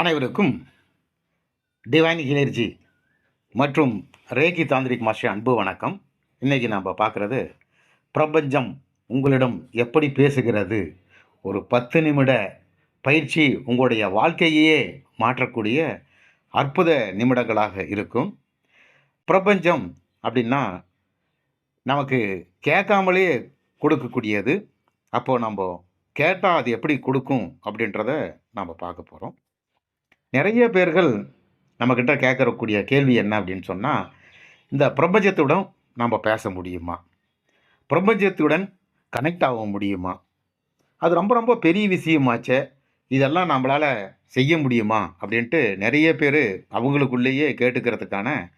அனைவருக்கும் டிவைன் ஹிலர்ஜி மற்றும் Reiki tantric master அன்பு வணக்கம். இன்றைக்கி நாம் பார்க்குறது பிரபஞ்சம் உங்களிடம் எப்படி பேசுகிறது? ஒரு பத்து நிமிட பயிற்சி உங்களுடைய வாழ்க்கையே மாற்றக்கூடிய அற்புத நிமிடங்களாக இருக்கும். பிரபஞ்சம் அப்படின்னா நமக்கு கேட்காமலே கொடுக்கக்கூடியது. அப்போது நம்ம கேட்டால் அது எப்படி கொடுக்கும் அப்படின்றத நாம் பார்க்க போகிறோம் நிறைய பேர்கள் நம்மக்கிட்ட கேட்கறக்கூடிய கேள்வி என்ன அப்படின்னு சொன்னால் இந்த பிரபஞ்சத்துடன் நாம் பேச முடியுமா? பிரபஞ்சத்துடன் கனெக்ட் ஆக முடியுமா? அது ரொம்ப ரொம்ப பெரிய விஷயமாச்சே. இதெல்லாம் நம்மளால் செய்ய முடியுமா? அப்படின்ட்டு நிறைய பேர் அவங்களுக்குள்ளேயே கேட்டுக்கிறதுக்கான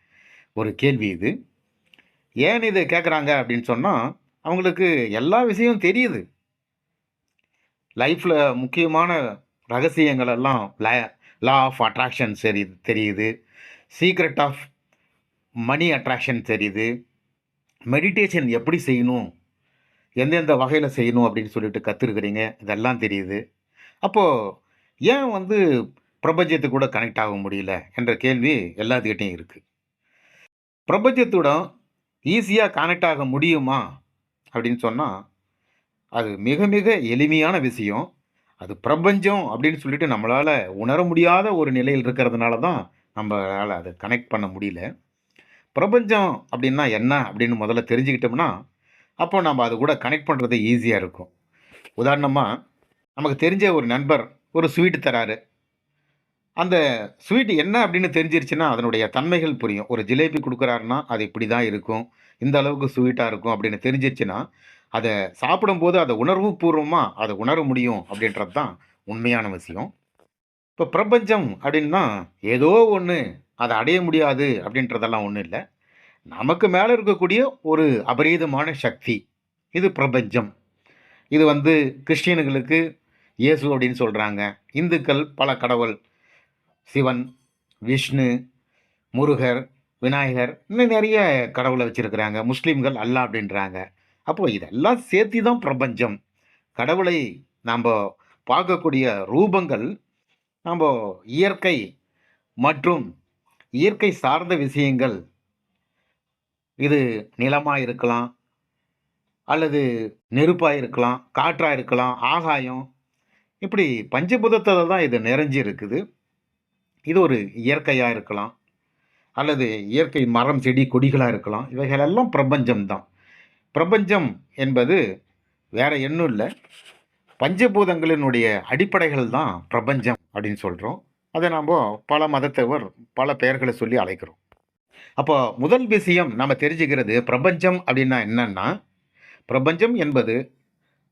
ஒரு கேள்வி இது. ஏன் இது கேட்குறாங்க அப்படின்னு சொன்னால் அவங்களுக்கு எல்லா விஷயமும் தெரியுது. லைஃப்பில் முக்கியமான ரகசியங்களெல்லாம் லா ஆஃப் அட்ராக்ஷன் சரி தெரியுது. சீக்ரெட் ஆஃப் மணி அட்ராக்ஷன் தெரியுது. மெடிடேஷன் எப்படி செய்யணும்? எந்தெந்த வகையில் செய்யணும் அப்படின்னு சொல்லிட்டு கற்றுருக்குறீங்க இதெல்லாம் தெரியுது. அப்போது ஏன் வந்து பிரபஞ்சத்து கூட கனெக்ட் ஆக முடியல என்ற கேள்வி எல்லாத்துக்கிட்டையும் இருக்குது பிரபஞ்சத்துடன் ஈஸியாக கனெக்ட் ஆக முடியுமா அப்படின்னு சொன்னால் அது மிக மிக எளிமையான விஷயம். அது பிரபஞ்சம் அப்படின்னு சொல்லிட்டு நம்மளால் உணர முடியாத ஒரு நிலையில் இருக்கிறதுனால தான் நம்மளால் அதை கனெக்ட் பண்ண முடியல. பிரபஞ்சம் அப்படின்னா என்ன அப்படின்னு முதல்ல தெரிஞ்சுக்கிட்டோம்னா அப்போ நம்ம அது கூட கனெக்ட் பண்ணுறது ஈஸியாக இருக்கும். உதாரணமாக நமக்கு தெரிஞ்ச ஒரு நண்பர் ஒரு ஸ்வீட்டு தராரு. அந்த ஸ்வீட் என்ன அப்படின்னு தெரிஞ்சிருச்சுன்னா அதனுடைய தன்மைகள் புரியும். ஒரு ஜிலேபி கொடுக்குறாருன்னா அது இப்படி தான் இருக்கும். இந்த அளவுக்கு ஸ்வீட்டாக இருக்கும் அப்படின்னு தெரிஞ்சிருச்சுன்னா அதை சாப்பிடும்போது அதை உணர்வு பூர்வமாக அதை உணர முடியும் அப்படின்றது தான் உண்மையான விஷயம். இப்போ பிரபஞ்சம் அப்படின்னா ஏதோ ஒன்று அதை அடைய முடியாது அப்படின்றதெல்லாம் ஒன்றும் இல்லை. நமக்கு மேலே இருக்கக்கூடிய ஒரு அபரீதமான சக்தி இது பிரபஞ்சம். இது வந்து கிறிஸ்டியனுங்களுக்கு இயேசு அப்படின்னு சொல்கிறாங்க இந்துக்கள் பல கடவுள் சிவன் விஷ்ணு முருகர் விநாயகர் இன்னும் நிறைய கடவுளை வச்சுருக்கிறாங்க. முஸ்லீம்கள் அல்லா அப்படின்றாங்க. அப்போது இதெல்லாம் சேர்த்து தான் பிரபஞ்சம். கடவுளை நாம் பார்க்கக்கூடிய ரூபங்கள் நம்ம இயற்கை மற்றும் இயற்கை சார்ந்த விஷயங்கள். இது நிலமாக இருக்கலாம் அல்லது நெருப்பாக இருக்கலாம் காற்றாக இருக்கலாம் ஆகாயம். இப்படி பஞ்சபுதத்தில் தான் இது நிறைஞ்சி இருக்குது இது ஒரு இயற்கையாக இருக்கலாம் அல்லது இயற்கை மரம் செடி கொடிகளாக இருக்கலாம். இவைகளெல்லாம் பிரபஞ்சம்தான். பிரபஞ்சம் என்பது வேறு எண்ணும் இல்லை. பஞ்சபூதங்களினுடைய அடிப்படைகள் தான் பிரபஞ்சம் அப்படின்னு சொல்கிறோம் அதை நாம் பல மதத்தவர் பல பெயர்களை சொல்லி அழைக்கிறோம். அப்போ முதல் விஷயம் நம்ம தெரிஞ்சுக்கிறது பிரபஞ்சம் அப்படின்னா என்னன்னா பிரபஞ்சம் என்பது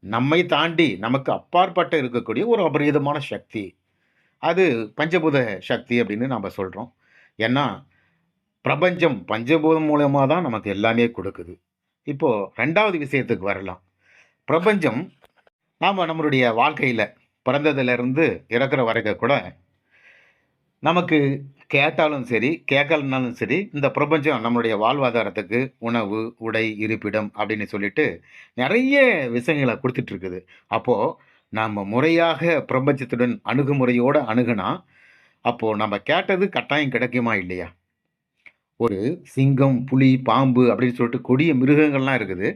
நம்மை தாண்டி நமக்கு அப்பாற்பட்டு இருக்கக்கூடிய ஒரு அபரீதமான சக்தி. அது பஞ்சபூத சக்தி அப்படின்னு நம்ம சொல்கிறோம் ஏன்னா பிரபஞ்சம் பஞ்சபூதம் மூலமாக தான் நமக்கு எல்லாமே கொடுக்குது. இப்போது ரெண்டாவது விஷயத்துக்கு வரலாம். பிரபஞ்சம் நாம் நம்மளுடைய வாழ்க்கையில் பிறந்ததுலேருந்து இறக்குற வரைக்கும் கூட நமக்கு கேட்டாலும் சரி கேட்கலனாலும் சரி இந்த பிரபஞ்சம் நம்மளுடைய வாழ்வாதாரத்துக்கு உணவு உடை இருப்பிடம் அப்படின்னு சொல்லிட்டு நிறைய விஷயங்களை கொடுத்துட்ருக்குது. அப்போது நாம் முறையாக பிரபஞ்சத்துடன் அணுகுமுறையோடு அணுகுனா அப்போது நம்ம கேட்டது கட்டாயம் கிடைக்குமா இல்லையா? ஒரு சிங்கம் புலி பாம்பு அப்படின்னு சொல்லிட்டு கொடிய மிருகங்கள்லாம் இருக்குது.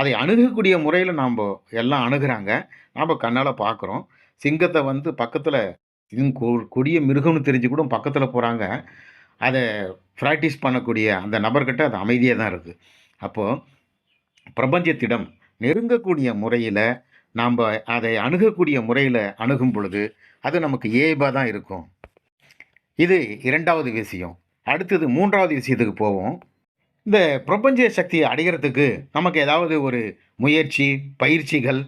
அதை அணுகக்கூடிய முறையில் நாம் எல்லாம் அணுகிறாங்க. நாம் கண்ணால் பார்க்குறோம் சிங்கத்தை வந்து பக்கத்தில் கொடிய மிருகம்னு தெரிஞ்சு கூட பக்கத்தில் போகிறாங்க அதை ப்ராக்டிஸ் பண்ணக்கூடிய அந்த நபர்கிட்ட அது அமைதியாக தான் இருக்குது அப்போது பிரபஞ்சத்திடம் நெருங்கக்கூடிய முறையில் நாம் அதை அணுகக்கூடிய முறையில் அணுகும் பொழுது அது நமக்கு ஏபாக தான் இருக்கும். இது இரண்டாவது விஷயம். அடுத்தது மூன்றாவது விஷயத்துக்கு போவோம். இந்த பிரபஞ்ச சக்தியை அடைகிறதுக்கு நமக்கு ஏதாவது ஒரு முயற்சி பயிற்சிகள்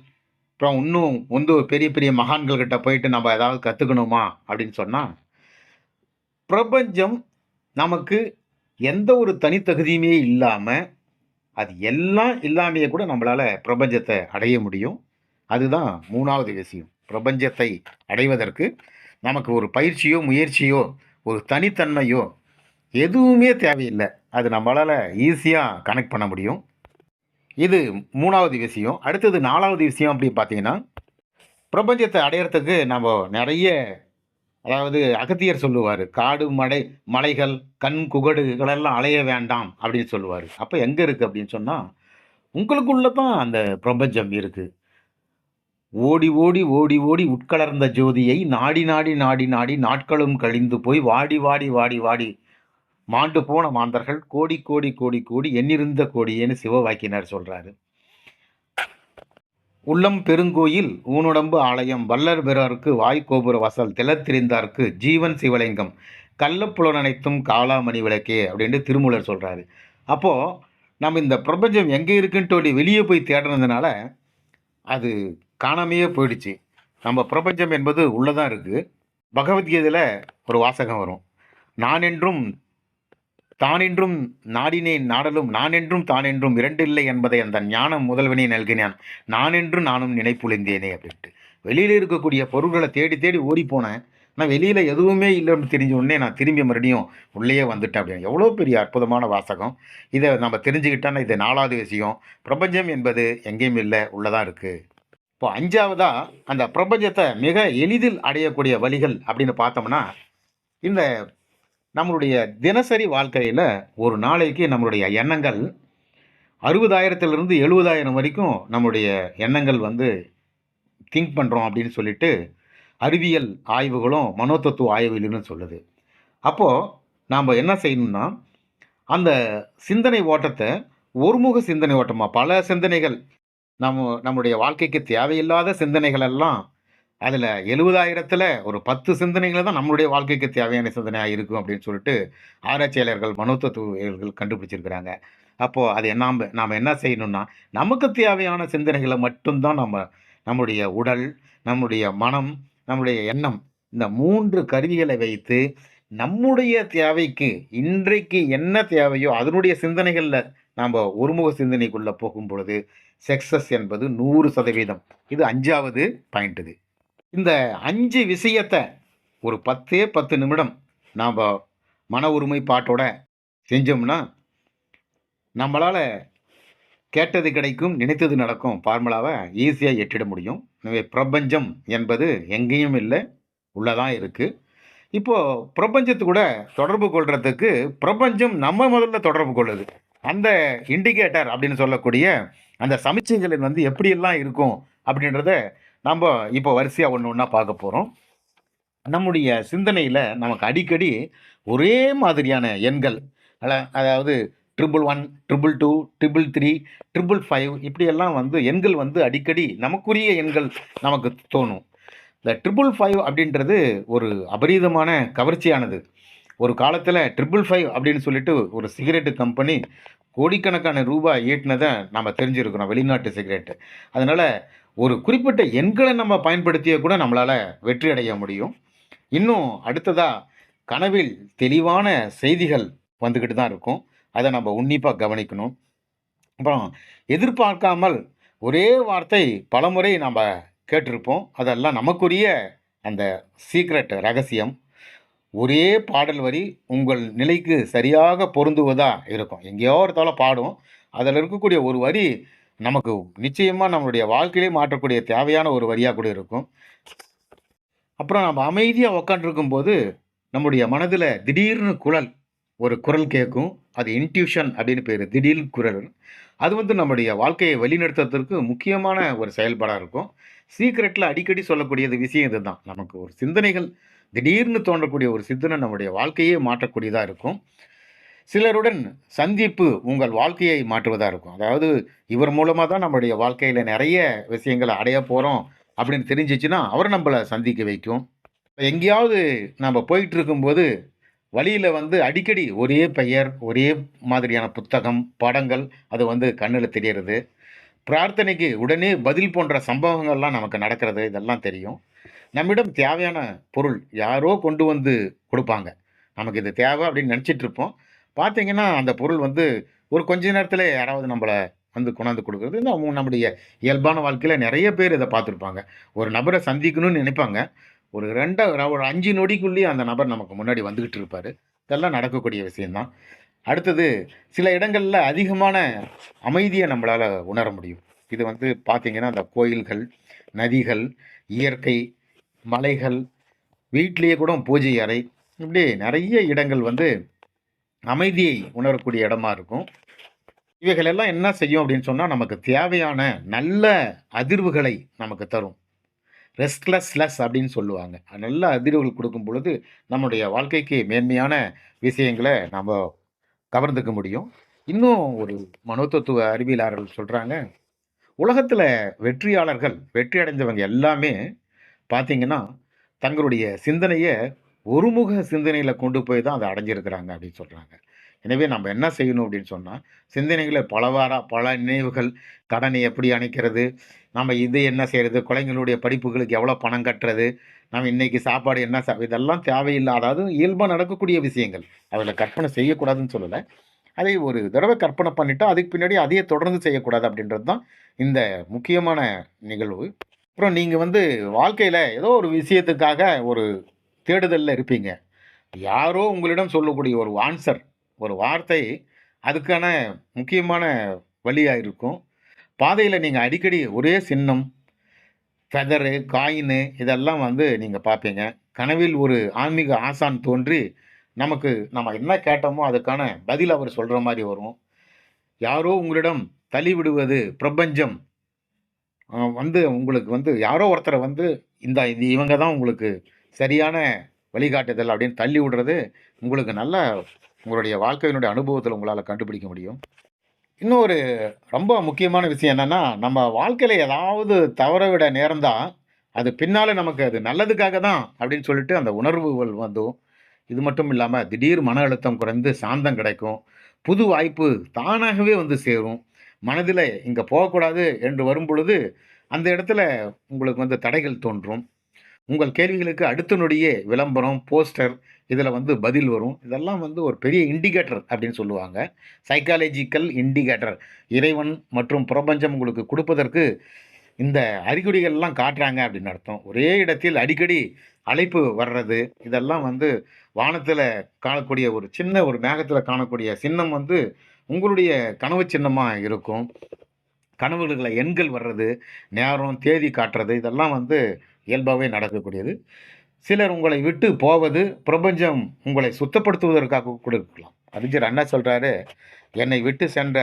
அப்புறம் இன்னும் வந்து பெரிய பெரிய மகான்கள்கிட்ட போயிட்டு நம்ம ஏதாவது கற்றுக்கணுமா அப்படின்னு சொன்னால் பிரபஞ்சம் நமக்கு எந்த ஒரு தனித்தகுதியுமே இல்லாமல் அது எல்லாம் இல்லாமையே கூட நம்மளால் பிரபஞ்சத்தை அடைய முடியும். அதுதான் மூணாவது விஷயம். பிரபஞ்சத்தை அடைவதற்கு நமக்கு ஒரு பயிற்சியோ முயற்சியோ ஒரு தனித்தன்மையோ எதுவுமே தேவையில்லை. அது நம்மளால் ஈஸியாக கனெக்ட் பண்ண முடியும். இது மூணாவது விஷயம். அடுத்தது நாலாவது விஷயம் அப்படின்னு பார்த்தீங்கன்னா பிரபஞ்சத்தை அடையிறதுக்கு நம்ம நிறைய அதாவது அகத்தியர் சொல்லுவார் காடு மடை மலைகள் கண் குகடுகளெல்லாம் அலைய வேண்டாம் அப்படின்னு சொல்லுவார். அப்போ எங்கே இருக்குது அப்படின்னு சொன்னால் உங்களுக்குள்ளே தான் அந்த பிரபஞ்சம் இருக்குது ஓடி ஓடி ஓடி ஓடி உட்கலர்ந்த ஜோதியை நாடி நாடி நாடி நாடி நாட்களும் கழிந்து போய் வாடி வாடி வாடி வாடி மாண்டு போன மாந்தர்கள் கோடி கோடி கோடி கோடி எண்ணிருந்த கோடியேன்னு சிவவாக்கினார் சொல்றாரு. உள்ளம் பெருங்கோயில் ஊனுடம்பு ஆலயம் வல்லர் பிறர்க்கு வாய்கோபுர வாசல் திலத்திரிந்தார்க்கு ஜீவன் சிவலிங்கம் கள்ளப்புலன் அனைத்தும் காளாமணி விளக்கே அப்படின்ட்டு திருமூலர் சொல்கிறாரு அப்போது நம்ம இந்த பிரபஞ்சம் எங்கே இருக்குன்ட்டு சொல்லி வெளியே போய் தேடுனதுனால அது காணாமையே போயிடுச்சு. நம்ம பிரபஞ்சம் என்பது உள்ளதான் இருக்குது பகவத்கீதையில் ஒரு வாசகம் வரும். நான் என்றும் தானென்றும் நாடினே நாடினேன் நாடலும் நான் என்றும் தான் இரண்டில்லை என்பதை அந்த ஞானம் முதல்வனே நல்கினான். நான் நானும் நினைப்புழிந்தேனே அப்படின்ட்டு. வெளியில் இருக்கக்கூடிய பொருள்களை தேடி தேடி ஓடிப்போனேன் நான் ஆனால் வெளியில் எதுவுமே இல்லைன்னு தெரிஞ்ச உடனே நான் திரும்பி மறுபடியும் உள்ளேயே வந்துட்டேன் அப்படின்னு எவ்வளோ பெரிய அற்புதமான வாசகம். இதை நம்ம தெரிஞ்சுக்கிட்டோன்னா இது நாலாவது விஷயம். பிரபஞ்சம் என்பது எங்கேயும் இல்லை உள்ளதாக இருக்குது இப்போ அஞ்சாவதாக அந்த பிரபஞ்சத்தை மிக எளிதில் அடையக்கூடிய வழிகள் அப்படின்னு பார்த்தோம்னா இந்த நம்மளுடைய தினசரி வாழ்க்கையில் ஒரு நாளைக்கு நம்மளுடைய எண்ணங்கள் அறுபதாயிரத்துலேருந்து எழுபதாயிரம் வரைக்கும் நம்மளுடைய எண்ணங்கள் வந்து திங்க் பண்ணுறோம் அப்படின்னு சொல்லிட்டு அறிவியல் ஆய்வுகளும் மனோதத்துவ ஆய்வுகளும் சொல்லுது. அப்போது நாம் என்ன செய்யணும்னா அந்த சிந்தனை ஓட்டத்தை ஒருமுக சிந்தனை ஓட்டமாக பல சிந்தனைகள் நம்ம நம்முடைய வாழ்க்கைக்கு தேவையில்லாத சிந்தனைகள் எல்லாம் அதில் எழுபதாயிரத்தில் ஒரு பத்து சிந்தனைகளை தான் நம்மளுடைய வாழ்க்கைக்கு தேவையான சிந்தனையாக இருக்கும் அப்படின்னு சொல்லிட்டு ஆராய்ச்சியாளர்கள் மனோதத்துவர்கள் கண்டுபிடிச்சிருக்கிறாங்க. அப்போது அது நாம் நாம் என்ன செய்யணும்னா நமக்கு தேவையான சிந்தனைகளை மட்டும்தான் நம்ம நம்முடைய உடல் நம்முடைய மனம் நம்முடைய எண்ணம் இந்த மூன்று கருவிகளை வைத்து நம்முடைய தேவைக்கு இன்றைக்கு என்ன தேவையோ அதனுடைய சிந்தனைகளில் நாம் ஒருமுக சிந்தனைக்குள்ளே போகும் பொழுது சக்ஸஸ் என்பது நூறு சதவீதம். இது அஞ்சாவது பாயிண்ட் இது. இந்த அஞ்சு விஷயத்தை ஒரு பத்தே பத்து நிமிடம் நாம் மன உரிமை பாட்டோட செஞ்சோம்னா நம்மளால் கேட்டது கிடைக்கும் நினைத்தது நடக்கும் ஃபார்முலாவை ஈஸியாக எட்டிட முடியும். எனவே பிரபஞ்சம் என்பது எங்கேயும் இல்லை உள்ளதான் இருக்குது இப்போது பிரபஞ்சத்து கூட தொடர்பு கொள்கிறதுக்கு பிரபஞ்சம் நம்ம முதல்ல தொடர்பு கொள்ளுது. அந்த இண்டிகேட்டர் அப்படின்னு சொல்லக்கூடிய அந்த சமிச்சைகளில் வந்து எப்படியெல்லாம் இருக்கும் அப்படின்றத நம்ம இப்போ வரிசையாக ஒன்று ஒன்றா பார்க்க போகிறோம் நம்முடைய சிந்தனையில் நமக்கு அடிக்கடி ஒரே மாதிரியான எண்கள் அதாவது triple one triple two triple three triple five இப்படியெல்லாம் வந்து எண்கள் வந்து அடிக்கடி நமக்குரிய எண்கள் நமக்கு தோணும். இந்த ட்ரிபிள் ஃபைவ் அப்படின்றது ஒரு அபரீதமான கவர்ச்சியானது. ஒரு காலத்தில் ட்ரிபிள் ஃபைவ் அப்படின்னு சொல்லிட்டு ஒரு சிகரெட்டு கம்பெனி கோடிக்கணக்கான ரூபாய் ஈட்டினதை நம்ம தெரிஞ்சுருக்கிறோம் வெளிநாட்டு சிகரெட்டு. அதனால் ஒரு குறிப்பிட்ட எண்களை நம்ம பயன்படுத்திய கூட நம்மளால் வெற்றி அடைய முடியும். இன்னும் அடுத்ததாக கனவில் தெளிவான செய்திகள் வந்துக்கிட்டு தான் இருக்கும். அதை நம்ம உன்னிப்பாக கவனிக்கணும். அப்புறம் எதிர்பார்க்காமல் ஒரே வார்த்தை பலமுறை நம்ம கேட்டிருப்போம். அதெல்லாம் நமக்குரிய அந்த சீக்ரெட் ரகசியம். ஒரே பாடல் வரி உங்கள் நிலைக்கு சரியாக பொருந்துவதாக இருக்கும். எங்கேயோ ஒரு தலை பாடும் அதில் இருக்கக்கூடிய ஒரு வரி நமக்கு நிச்சயமாக நம்மளுடைய வாழ்க்கையிலே மாற்றக்கூடிய தேவையான ஒரு வரியாக கூட இருக்கும். அப்புறம் நம்ம அமைதியாக உக்காண்டிருக்கும் போது நம்முடைய மனதில் திடீர்னு குரல் ஒரு குரல் கேட்கும். அது இன்ட்யூஷன் அப்படின்னு பேர். திடீர் குரல். அது வந்து நம்முடைய வாழ்க்கையை வழிநடத்துறதுக்கு முக்கியமான ஒரு செயல்பாடாக இருக்கும். சீக்ரெட்டில் அடிக்கடி சொல்லக்கூடியது விஷயம் இதுதான். நமக்கு ஒரு சிந்தனைகள் திடீர்னு தோன்றக்கூடிய ஒரு சிந்தனை நம்முடைய வாழ்க்கையே மாற்றக்கூடியதாக இருக்கும். சிலருடன் சந்திப்பு உங்கள் வாழ்க்கையை மாற்றுவதாக இருக்கும். அதாவது இவர் மூலமாக தான் நம்மளுடைய வாழ்க்கையில் நிறைய விஷயங்களை அடைய போகிறோம் அப்படின்னு தெரிஞ்சிச்சுன்னா அவர் நம்மளை சந்திக்க வைக்கும். எங்கேயாவது நம்ம போயிட்டு இருக்கும்போது வழியில் வந்து அடிக்கடி ஒரே பெயர் ஒரே மாதிரியான புத்தகம் படங்கள் அது வந்து கண்ணில் தெரியறது. பிரார்த்தனைக்கு உடனே பதில் போன்ற சம்பவங்கள்லாம் நமக்கு நடக்கிறது இதெல்லாம் தெரியும். நம்மிடம் தேவையான பொருள் யாரோ கொண்டு வந்து கொடுப்பாங்க. நமக்கு இது தேவை அப்படின்னு நினச்சிட்ருப்போம் பார்த்தீங்கன்னா அந்த பொருள் வந்து ஒரு கொஞ்ச நேரத்தில் யாராவது நம்மளை வந்து கொண்டாந்து கொடுக்குறது. இந்த அவங்க நம்முடைய இயல்பான வாழ்க்கையில் நிறைய பேர் இதை பார்த்துருப்பாங்க. ஒரு நபரை சந்திக்கணும்னு நினைப்பாங்க. ஒரு ரெண்ட ஒரு அஞ்சு நொடிக்குள்ளேயே அந்த நபர் நமக்கு முன்னாடி வந்துக்கிட்டு இருப்பார். இதெல்லாம் நடக்கக்கூடிய விஷயந்தான் அடுத்தது சில இடங்களில் அதிகமான அமைதியை நம்மளால் உணர முடியும். இது வந்து பார்த்திங்கன்னா அந்த கோயில்கள் நதிகள் இயற்கை மலைகள் வீட்டிலேயே கூட பூஜை அறை இப்படி நிறைய இடங்கள் வந்து அமைதியை உணரக்கூடிய இடமா இருக்கும். இவைகள் எல்லாம் என்ன செய்யும் அப்படின்னு சொன்னால் நமக்கு தேவையான நல்ல அதிர்வுகளை நமக்கு தரும். ரெஸ்ட்லெஸ்லெஸ் அப்படின்னு சொல்லுவாங்க. நல்ல அதிர்வுகள் கொடுக்கும் பொழுது நம்முடைய வாழ்க்கைக்கு மேன்மையான விஷயங்களை நம்ம கவர்ந்துக்க முடியும். இன்னும் ஒரு மனோத்தத்துவ அறிவியலாளர்கள் சொல்கிறாங்க உலகத்தில் வெற்றியாளர்கள் வெற்றி அடைஞ்சவங்க எல்லாமே பார்த்திங்கன்னா தங்களுடைய சிந்தனையை ஒருமுக சிந்தனையில் கொண்டு போய் தான் அதை அடைஞ்சிருக்கிறாங்க அப்படின்னு சொல்கிறாங்க எனவே நம்ம என்ன செய்யணும் அப்படின்னு சொன்னால் சிந்தனைகளை பலவாரா பல நினைவுகள் கடனை எப்படி அணைக்கிறது நம்ம இது என்ன செய்கிறது குழந்தைங்களுடைய படிப்புகளுக்கு எவ்வளோ பணம் கட்டுறது நம்ம இன்றைக்கி சாப்பாடு என்ன சா இதெல்லாம் தேவையில்லை அதாவது இயல்பாக நடக்கக்கூடிய விஷயங்கள். அதில் கற்பனை செய்யக்கூடாதுன்னு சொல்லலை. அதை ஒரு தடவை கற்பனை பண்ணிவிட்டு அதுக்கு பின்னாடி அதையே தொடர்ந்து செய்யக்கூடாது அப்படின்றது தான் இந்த முக்கியமான நிகழ்வு. அப்புறம் நீங்கள் வந்து வாழ்க்கையில் ஏதோ ஒரு விஷயத்துக்காக ஒரு தேடுதலில் இருப்பீங்க. யாரோ உங்களிடம் சொல்லக்கூடிய ஒரு ஆன்சர் ஒரு வார்த்தை அதுக்கான முக்கியமான வழியாக இருக்கும். பாதையில் நீங்கள் அடிக்கடி ஒரே சின்னம் ஃபெதரு காயினு இதெல்லாம் வந்து நீங்கள் பார்ப்பீங்க. கனவில் ஒரு ஆன்மீக ஆசான் தோன்றி நமக்கு நம்ம என்ன கேட்டோமோ அதுக்கான பதில் அவர் சொல்கிற மாதிரி வரும். யாரோ உங்களிடம் தள்ளி விடுவது பிரபஞ்சம் வந்து உங்களுக்கு வந்து யாரோ ஒருத்தரை வந்து இந்த இது இவங்க தான் உங்களுக்கு சரியான வழிகாட்டுதல் அப்படின்னு தள்ளி விடுறது உங்களுக்கு நல்ல உங்களுடைய வாழ்க்கையினுடைய அனுபவத்தில் உங்களால் கண்டுபிடிக்க முடியும். இன்னும் ஒரு ரொம்ப முக்கியமான விஷயம் என்னென்னா நம்ம வாழ்க்கையில் ஏதாவது தவற விட நேர்ந்தால் அது பின்னால் நமக்கு அது நல்லதுக்காக தான் அப்படின்னு சொல்லிட்டு அந்த உணர்வுகள் வந்தும் இது மட்டும் இல்லாமல் திடீர் மன அழுத்தம் குறைந்து சாந்தம் கிடைக்கும் புது வாய்ப்பு தானாகவே வந்து சேரும் மனதில் இங்கே போகக்கூடாது என்று வரும் பொழுது அந்த இடத்துல உங்களுக்கு வந்து தடைகள் தோன்றும். உங்கள் கேள்விகளுக்கு அடுத்த நொடியே விளம்பரம் போஸ்டர் இதில் வந்து பதில் வரும். இதெல்லாம் வந்து ஒரு பெரிய இண்டிகேட்டர் அப்படின்னு சொல்லுவாங்க. சைக்காலஜிக்கல் இண்டிகேட்டர் இறைவன் மற்றும் பிரபஞ்சம் உங்களுக்கு கொடுப்பதற்கு இந்த அறிகுறிகள்லாம் காட்டுறாங்க அப்படின்னு அர்த்தம். ஒரே இடத்தில் அடிக்கடி அழைப்பு வர்றது இதெல்லாம் வந்து வானத்தில் காணக்கூடிய ஒரு சின்ன ஒரு மேகத்தில் காணக்கூடிய சின்னம் வந்து உங்களுடைய கனவு சின்னமாக இருக்கும். கனவுகளை எண்கள் வர்றது நேரம் தேதி காட்டுறது இதெல்லாம் வந்து இயல்பாகவே நடக்கக்கூடியது. சிலர் உங்களை விட்டு போவது பிரபஞ்சம் உங்களை சுத்தப்படுத்துவதற்காக கூட இருக்கலாம். அறிஞர் அண்ணா சொல்கிறாரு என்னை விட்டு சென்ற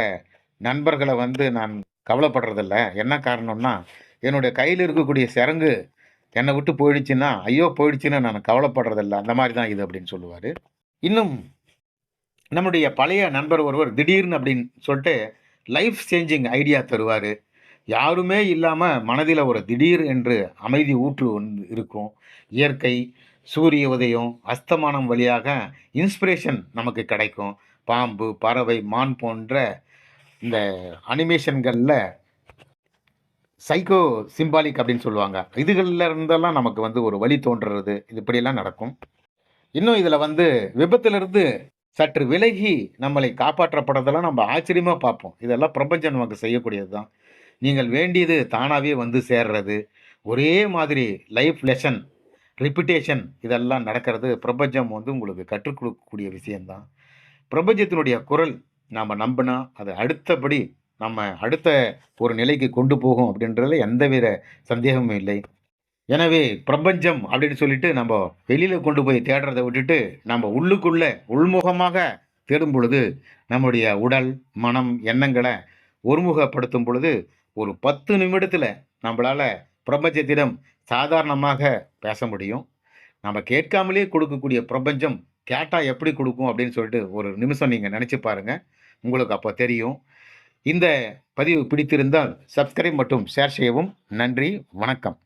நண்பர்களை வந்து நான் கவலைப்படுறதில்ல. என்ன காரணம்னா என்னுடைய கையில் இருக்கக்கூடிய சரங்கு என்னை விட்டு போயிடுச்சுன்னா ஐயோ போயிடுச்சுன்னு நான் கவலைப்படுறதில்ல. அந்த மாதிரி தான் இது அப்படின்னு சொல்லுவார். இன்னும் நம்முடைய பழைய நண்பர் ஒருவர் திடீர்னு அப்படின்னு சொல்லிட்டு லைஃப் சேஞ்சிங் ஐடியா தருவார். யாருமே இல்லாமல் மனதில் ஒரு திடீர் என்று அமைதி ஊற்று ஒன்று இருக்கும். இயற்கை சூரிய உதயம் அஸ்தமானம் வழியாக இன்ஸ்பிரேஷன் நமக்கு கிடைக்கும். பாம்பு பறவை மான் போன்ற இந்த அனிமேஷன்களில் சைக்கோ சிம்பாலிக் அப்படின்னு சொல்லுவாங்க. இதுகளில் இருந்தெல்லாம் நமக்கு வந்து ஒரு வழி தோன்றுறது. இது இப்படியெல்லாம் நடக்கும். இன்னும் இதில் வந்து விபத்திலிருந்து சற்று விலகி நம்மளை காப்பாற்றப்படுறதெல்லாம் நம்ம ஆச்சரியமாக பார்ப்போம். இதெல்லாம் பிரபஞ்சம் நமக்கு செய்யக்கூடியது தான். நீங்கள் வேண்டியது தானாகவே வந்து சேர்றது. ஒரே மாதிரி லைஃப் லெசன் ரிப்பிட்டேஷன் இதெல்லாம் நடக்கிறது பிரபஞ்சம் வந்து உங்களுக்கு கற்றுக் கொடுக்கக்கூடிய விஷயந்தான் பிரபஞ்சத்தினுடைய குரல் நாம் நம்பினா அது அடுத்தபடி நம்ம அடுத்த ஒரு நிலைக்கு கொண்டு போகும் அப்படின்றதுல எந்தவித சந்தேகமும் இல்லை. எனவே பிரபஞ்சம் அப்படின்னு சொல்லிட்டு நம்ம வெளியில் கொண்டு போய் தேடுறதை விட்டுட்டு நம்ம உள்ளுக்குள்ளே உள்முகமாக தேடும் பொழுது நம்முடைய உடல் மனம் எண்ணங்களை ஒருமுகப்படுத்தும் பொழுது ஒரு பத்து நிமிடத்தில் நம்மளால் பிரபஞ்சத்திடம் சாதாரணமாக பேச முடியும். நம்ம கேட்காமலே கொடுக்கக்கூடிய பிரபஞ்சம் கேட்டால் எப்படி கொடுக்கும் அப்படின்னு சொல்லிட்டு ஒரு நிமிஷம் நீங்கள் நினச்சி பாருங்கள் உங்களுக்கு அப்போ தெரியும். இந்த பதிவு பிடித்திருந்தால் சப்ஸ்கிரைப் மற்றும் ஷேர் செய்யவும் நன்றி வணக்கம்.